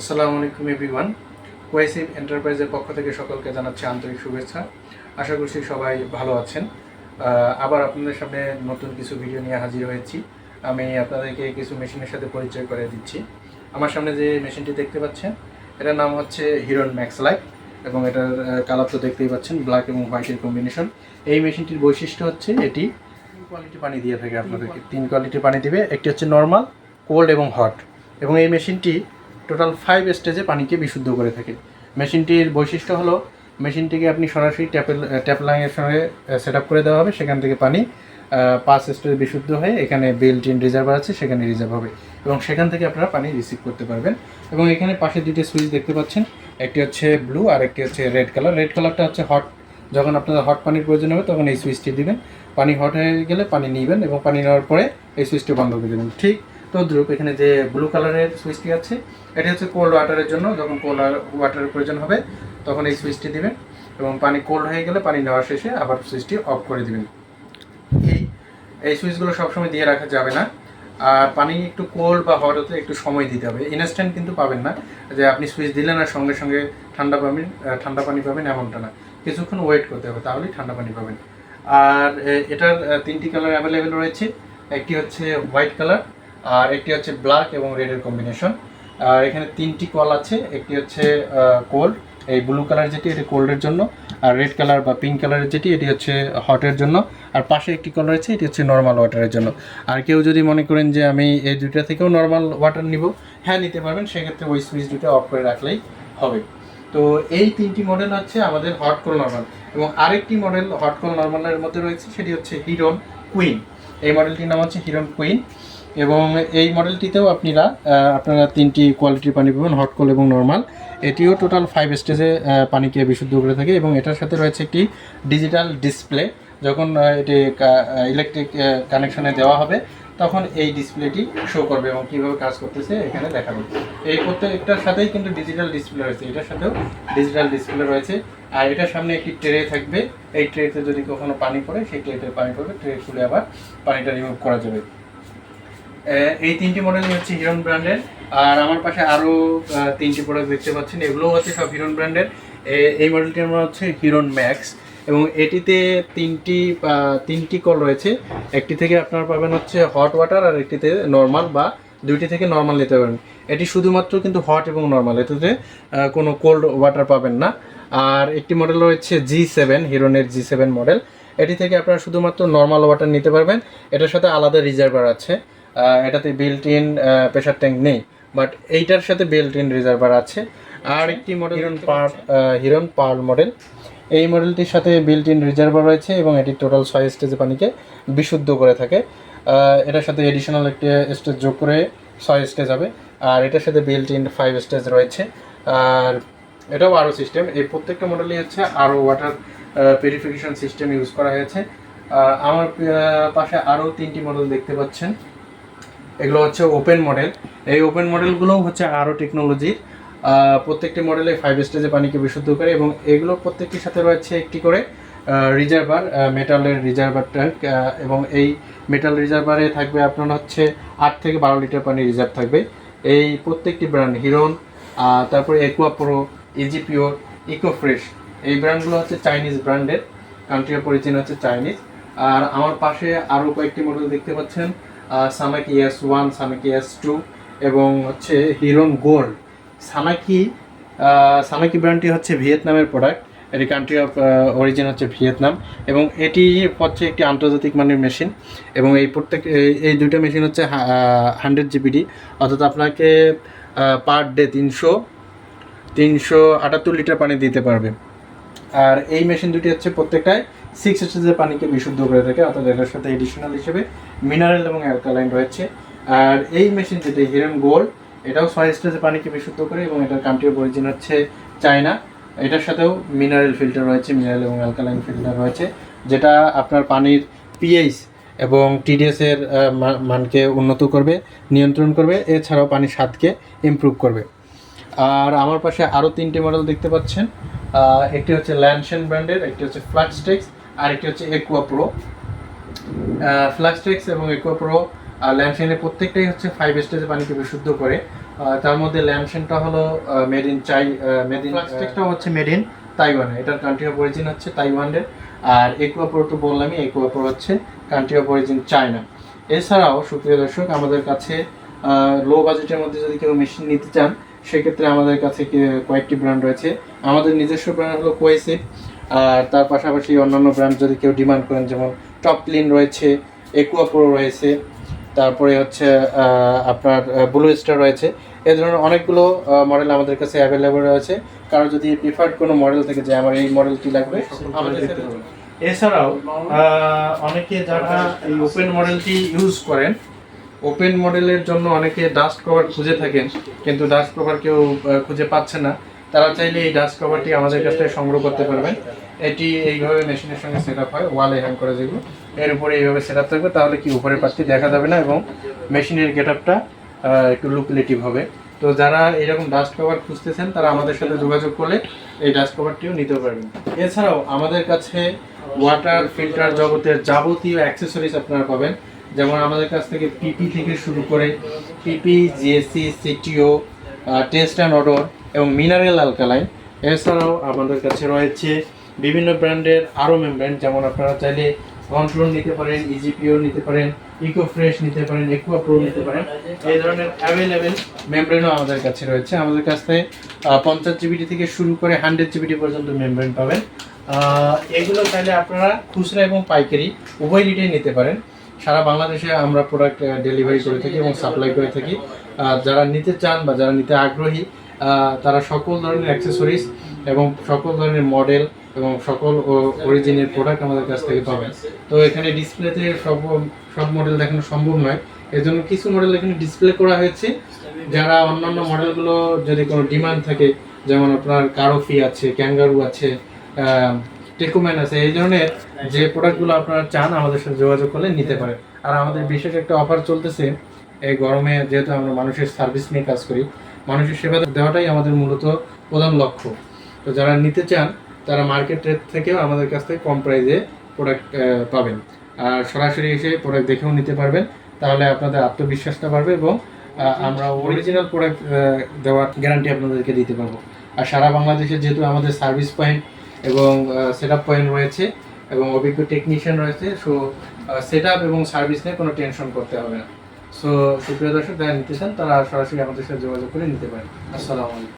আসসালামু আলাইকুম, এভরিওয়ান। ওয়াইসিভ এন্টারপ্রাইজের পক্ষ থেকে সকলকে জানাচ্ছি আন্তরিক শুভেচ্ছা। আশা করছি সবাই ভালো আছেন। আবার আপনাদের সামনে নতুন কিছু ভিডিও নিয়ে হাজির হয়েছি। আমি আপনাদেরকে কিছু মেশিনের সাথে পরিচয় করে দিচ্ছি। আমার সামনে যে মেশিনটি দেখতে পাচ্ছেন, এটার নাম হচ্ছে হিরন ম্যাক্স লাইট এবং এটার কালার তো দেখতেই পাচ্ছেন, ব্ল্যাক এবং হোয়াইটের কম্বিনেশন। এই মেশিনটির বৈশিষ্ট্য হচ্ছে এটি কোয়ালিটি পানি দিয়ে থাকে আপনাদেরকে। তিন কোয়ালিটির পানি দিবে, একটি হচ্ছে নর্মাল, কোল্ড এবং হট। এবং এই মেশিনটি টোটাল ফাইভ স্টেজে পানিকে বিশুদ্ধ করে থাকে। মেশিনটির বৈশিষ্ট্য হলো, মেশিনটিকে আপনি সরাসরি ট্যাপের ট্যাপ লাইনের সঙ্গে সেট আপ করে দেওয়া হবে। সেখান থেকে পানি পাঁচ স্টেজে বিশুদ্ধ হয়ে এখানে বেল্ট ইন রিজার্ভার আছে, সেখানে রিজার্ভ হবে। এবং সেখান থেকে আপনারা পানি রিসিভ করতে পারবেন। এবং এখানে পাশে দুটি সুইচ দেখতে পাচ্ছেন। একটি হচ্ছে ব্লু আর একটি হচ্ছে রেড কালার রেড কালারটা হচ্ছে হট যখন আপনাদের হট পানির প্রয়োজন হবে, তখন এই সুইচটি দিবেন। পানি হট হয়ে গেলে পানি নেবেন এবং পানি নেওয়ার পরে এই সুইচটি বন্ধ করে দেবেন। ঠিক তদ্রুপ এখানে যে ব্লু কালারের সুইচটি আছে, এটি হচ্ছে কোল্ড ওয়াটারের জন্য, যখন কোল্ড ওয়াটারের প্রয়োজন হবে, তখন এই সুইচটি দিবেন এবং পানি কোল্ড হয়ে গেলে পানি নেওয়া শেষে আবার সুইচটি অফ করে দিবেন। এই এই সুইচগুলো সবসময় দিয়ে রাখা যাবে না। আর পানি একটু কোল্ড বা হট হতে একটু সময় দিতে হবে। ইনস্ট্যান্ট কিন্তু পাবেন না। যে আপনি সুইচ দিলেন আর সঙ্গে সঙ্গে ঠান্ডা পাবেন ঠান্ডা পানি পাবেন এমনটা না। কিছুক্ষণ ওয়েট করতে হবে, তাহলেই ঠান্ডা পানি পাবেন। আর এটার তিনটি কালার অ্যাভেলেবেল রয়েছে। একটি হচ্ছে হোয়াইট কালার আর একটি হচ্ছে ব্ল্যাক এবং রেডের কম্বিনেশন আর এখানে তিনটি কল আছে, একটি হচ্ছে কোল্ড এই ব্লু কালার যেটি, এটি কোল্ডের জন্য। আর রেড কালার বা পিঙ্ক কালারের যেটি, এটি হচ্ছে হটের জন্য। আর পাশে একটি কল রয়েছে এটি হচ্ছে নর্মাল ওয়াটারের জন্য। আর কেউ যদি মনে করেন যে আমি এই দুইটা থেকেও নর্মাল ওয়াটার নিব হ্যাঁ নিতে পারবেন। সেক্ষেত্রে ওই সুইচ দুটো অফ করে রাখলেই হবে। তো এই তিনটি মডেল হচ্ছে আমাদের হট কোল নর্মাল এবং আরেকটি মডেল হট কোল নর্মালের মধ্যে রয়েছে, সেটি হচ্ছে হিরন কুইন এই মডেলটির নাম হচ্ছে হিরন কুইন এবং এই মডেলটিতেও আপনারা আপনারা তিনটি কোয়ালিটির পানি পাবেন হট কোল এবং নর্মাল এটিও টোটাল ফাইভ স্টেজে পানিকে বিশুদ্ধ করে থাকে এবং এটার সাথে রয়েছে একটি ডিজিটাল ডিসপ্লে যখন এটি ইলেকট্রিক কানেকশনে দেওয়া হবে, তখন এই ডিসপ্লেটি শো করবে এবং কীভাবে কাজ করতেছে এখানে দেখাবে। এই প্রত্যেকটার সাথেই কিন্তু ডিজিটাল ডিসপ্লে রয়েছে। এটার সাথেও ডিজিটাল ডিসপ্লে রয়েছে। আর এটার সামনে একটি ট্রে থাকবে। এই ট্রেতে যদি কখনো পানি পড়ে, সেই ট্রেতে পানি পড়বে। ট্রে খুলে আবার পানিটা রিমুভ করা যাবে। এই তিনটি মডেলই হচ্ছে হিরন ব্র্যান্ডের আর আমার পাশে আরও তিনটি প্রোডাক্ট দেখতে পাচ্ছেন, এগুলোও হচ্ছে সব হিরন ব্র্যান্ডের এই মডেলটি আমার হচ্ছে হিরন ম্যাক্স এবং এটিতে তিনটি তিনটি কল রয়েছে। একটি থেকে আপনারা পাবেন হচ্ছে হট ওয়াটার আর একটিতে নর্মাল বা দুইটি থেকে নর্মাল নিতে পারেন এটি শুধুমাত্র কিন্তু হট এবং নর্মাল এটাতে কোনো কোল্ড ওয়াটার পাবেন না। আর একটি মডেল রয়েছে জি সেভেন হিরনের জি সেভেন মডেল এটি থেকে আপনারা শুধুমাত্র নর্মাল ওয়াটার নিতে পারবেন। এটার সাথে আলাদা রিজার্ভার আছে। এটাতে বিল্ট ইন প্রেশার ট্যাঙ্ক নেই। বাট এইটার সাথে বিল্ট ইন রিজার্ভার আছে। আর একটি মডেল হিরন পার হিরন পার্ল মডেল এই মডেলটির সাথে বিল্ট ইন রিজার্ভার রয়েছে এবং এটি টোটাল ছয় স্টেজে পানিকে বিশুদ্ধ করে থাকে। এটার সাথে এডিশনাল একটি স্টেজ যোগ করে ছয় স্টেজ হবে। আর এটার সাথে বিল্ট ইন ফাইভ স্টেজ রয়েছে। আর এটাও আরও সিস্টেম এই প্রত্যেকটা মডেলই হচ্ছে আরও ওয়াটার পিউরিফিকেশন সিস্টেম ইউজ করা হয়েছে। আমার পাশে আরও তিনটি মডেল দেখতে পাচ্ছেন। এগুলো হচ্ছে ওপেন মডেল এই ওপেন মডেলগুলোও হচ্ছে আরও টেকনোলজির প্রত্যেকটি মডেলে ফাইভ স্টেজে পানিকে বিশুদ্ধ করে এবং এগুলো প্রত্যেকটির সাথে রয়েছে একটি করে রিজার্ভার মেটালের রিজার্ভার ট্যাঙ্ক এবং এই মেটাল রিজার্ভারে থাকবে আপনার হচ্ছে আট থেকে বারো লিটার পানি রিজার্ভ থাকবে। এই প্রত্যেকটি ব্র্যান্ড হিরন তারপরে aqua pro easy eco fresh এই ব্র্যান্ডগুলো হচ্ছে চাইনিজ ব্র্যান্ডের কান্ট্রি অফ অরিজিন হচ্ছে চাইনিজ আর আমার পাশে আরও কয়েকটি মডেল দেখতে পাচ্ছেন। সামাকি এস ওয়ান সামাকি এস টু এবং হচ্ছে হিরন গোল্ড। সামাকি সামাকি ব্র্যান্ডটি হচ্ছে ভিয়েতনামের প্রোডাক্ট এটি কান্ট্রি অফ অরিজিন হচ্ছে ভিয়েতনাম এবং এটি হচ্ছে একটি আন্তর্জাতিক মানের মেশিন এবং এই প্রত্যেক, এই- দুইটা মেশিন হচ্ছে হান্ড্রেড জিবিডি অর্থাৎ আপনাকে পার ডে তিনশো তিনশো আটাত্তর লিটার পানি দিতে পারবে। আর এই মেশিন দুটি হচ্ছে প্রত্যেকটাই সিক্স স্টেজের পানিকে বিশুদ্ধ করে থাকে অর্থাৎ এটার সাথে এডিশনাল হিসেবে মিনারেল এবং অ্যালকালাইন রয়েছে। আর এই মেশিন যেটা হিরন গোল্ড এটাও ছয় স্টেজের পানিকে বিশুদ্ধ করে এবং এটার কান্ট্রি অফ অরিজিন হচ্ছে চায়না এটার সাথেও মিনারেল ফিল্টার রয়েছে মিনারেল এবং অ্যালকালাইন ফিল্টার রয়েছে, যেটা আপনার পানির পিএইচ এবং টিডিএসের মানকে উন্নত করবে, নিয়ন্ত্রণ করবে, এছাড়াও পানির স্বাদকে ইমপ্রুভ করবে। আর আমার পাশে আরও তিনটি মডেল দেখতে পাচ্ছেন। একটি হচ্ছে ল্যান্ডশেন ব্র্যান্ডের একটি হচ্ছে ফ্লাক্সটেক্স আর একটি হচ্ছে একুয়া প্রো ফ্লাক্সটেক্স এবং একুয়া প্রো ল্যান্ডশেনের প্রত্যেকটাই হচ্ছে ফাইভ স্টেজে পানিকে বিশুদ্ধ করে। তার মধ্যে ল্যামসেনটা হলো মেড ইন চাই মেড ইন প্লাস্টিকটা হচ্ছে মেড ইন তাইওয়ানে এটার কান্ট্রি অফ অরিজিন হচ্ছে তাইওয়ানের আর একুয়াপোর তো বললামই একুয়া প্রো হচ্ছে কান্ট্রি অফ অরিজিন চায়না এছাড়াও সুপ্রিয় দর্শক আমাদের কাছে লো বাজেটের মধ্যে যদি কেউ মেশিন নিতে চান সেক্ষেত্রে আমাদের কাছে কয়েকটি ব্র্যান্ড রয়েছে। আমাদের নিজস্ব ব্র্যান্ড হলো কোয়েসিপ আর তার পাশাপাশি অন্যান্য ব্র্যান্ড যদি কেউ ডিমান্ড করেন, যেমন টপ ক্লিন রয়েছে একুয়াপ্রো রয়েছে, তারপরে হচ্ছে আপনার ব্লু স্টার রয়েছে, এ ধরনের অনেকগুলো মডেল আমাদের কাছে অ্যাভেলেবল রয়েছে। কারও যদি প্রিফার্ড কোনো মডেল থেকে যে আমার এই মডেলটি লাগবে? এছাড়াও অনেকে যারা এই ওপেন মডেলটি ইউজ করেন ওপেন মডেলের জন্য অনেকে ডাস্ট কভার খুঁজে থাকেন, কিন্তু ডাস্ট কভার কেউ খুঁজে পাচ্ছে না। তারা চাইলে এই ডাস্ট কভারটি আমাদের কাছ থেকে সংগ্রহ করতে পারবেন। এটি এইভাবে মেশিনের সঙ্গে সেট আপ হয় ওয়ালে হ্যাং করে যেগুলো। এর উপরে এইভাবে সেট আপ থাকবে, তাহলে কি উপরের পার্টটি দেখা যাবে না এবং মেশিনের গেট আপটা একটু লুকুলেটিভ হবে। তো যারা এরকম ডাস্ট কভার খুঁজতেছেন, তারা আমাদের সাথে যোগাযোগ করলে এই ডাস্ট কভারটিও নিতে পারবেন। এছাড়াও আমাদের কাছে ওয়াটার ফিল্টার জগতের যাবতীয় অ্যাক্সেসরিজ আপনারা পাবেন। যেমন আমাদের কাছ থেকে পিপি থেকে শুরু করে PP GSC CTO test and order এবং মিনারেল অ্যালকালাইন এছাড়াও আমাদের কাছে রয়েছে বিভিন্ন ব্র্যান্ডের আরও মেমব্রেন যেমন আপনারা চাইলে কন্ট্রোল নিতে পারেন ইজিপিও নিতে পারেন ইকো ফ্রেশ নিতে পারেন একুয়া প্রো নিতে পারেন। এই ধরনের অ্যাভেলেবেল মেমব্রেনও আমাদের কাছে রয়েছে। আমাদের কাছ থেকে পঞ্চাশ জিবিটি থেকে শুরু করে হান্ড্রেড জিবিটি পর্যন্ত মেমব্রেন পাবেন। এগুলো চাইলে আপনারা খুচরা এবং পাইকারি উভয় রিটেই নিতে পারেন। সারা বাংলাদেশে আমরা প্রোডাক্ট ডেলিভারি করে থাকি এবং সাপ্লাই করে থাকি। যারা নিতে চান বা যারা নিতে আগ্রহী তারা সকল ধরনের অ্যাক্সেসরিজ এবং সকল ধরনের মডেল এবং সকল অরিজিনের প্রোডাক্ট আমাদের কাছ থেকে পাবেন। তো এখানে ডিসপ্লেতে সব সব মডেল দেখানো সম্ভব নয়। এজন্য কিছু মডেল এখানে ডিসপ্লে করা হয়েছে। যারা অন্যান্য মডেলগুলো যদি কোনো ডিমান্ড থাকে, যেমন আপনার কারোফি আছে ক্যাঙ্গারু আছে টেকুম্যান আছে, এই ধরনের যে প্রোডাক্টগুলো আপনারা চান, আমাদের সাথে যোগাযোগ করলে নিতে পারেন। আর আমাদের বিশেষ একটা অফার চলতেছে এই গরমে যেহেতু আমরা মানুষের সার্ভিস নিয়ে কাজ করি, মানুষের সেবা দেওয়াটাই আমাদের মূলত প্রধান লক্ষ্য। তো যারা নিতে চান, তারা মার্কেট রেট থেকেও আমাদের কাছ থেকে কম প্রাইসে প্রোডাক্ট পাবেন। আর সরাসরি এসে প্রোডাক্ট দেখেও নিতে পারবেন, তাহলে আপনাদের আত্মবিশ্বাসটা বাড়বে এবং আমরা অরিজিনাল প্রোডাক্ট দেওয়ার গ্যারান্টি আপনাদেরকে দিতে পারব। আর সারা বাংলাদেশে যেহেতু আমাদের সার্ভিস পয়েন্ট এবং সেট আপ পয়েন্ট রয়েছে এবং অভিজ্ঞ টেকনিশিয়ান রয়েছে সো সেট আপ এবং সার্ভিস নিয়ে কোনো টেনশন করতে হবে না। সো সুপ্রিয় দর্শক, যারা নিতে চান, তারা সরাসরি আমাদের সাথে যোগাযোগ করে নিতে পারেন। আসসালামু আলাইকুম।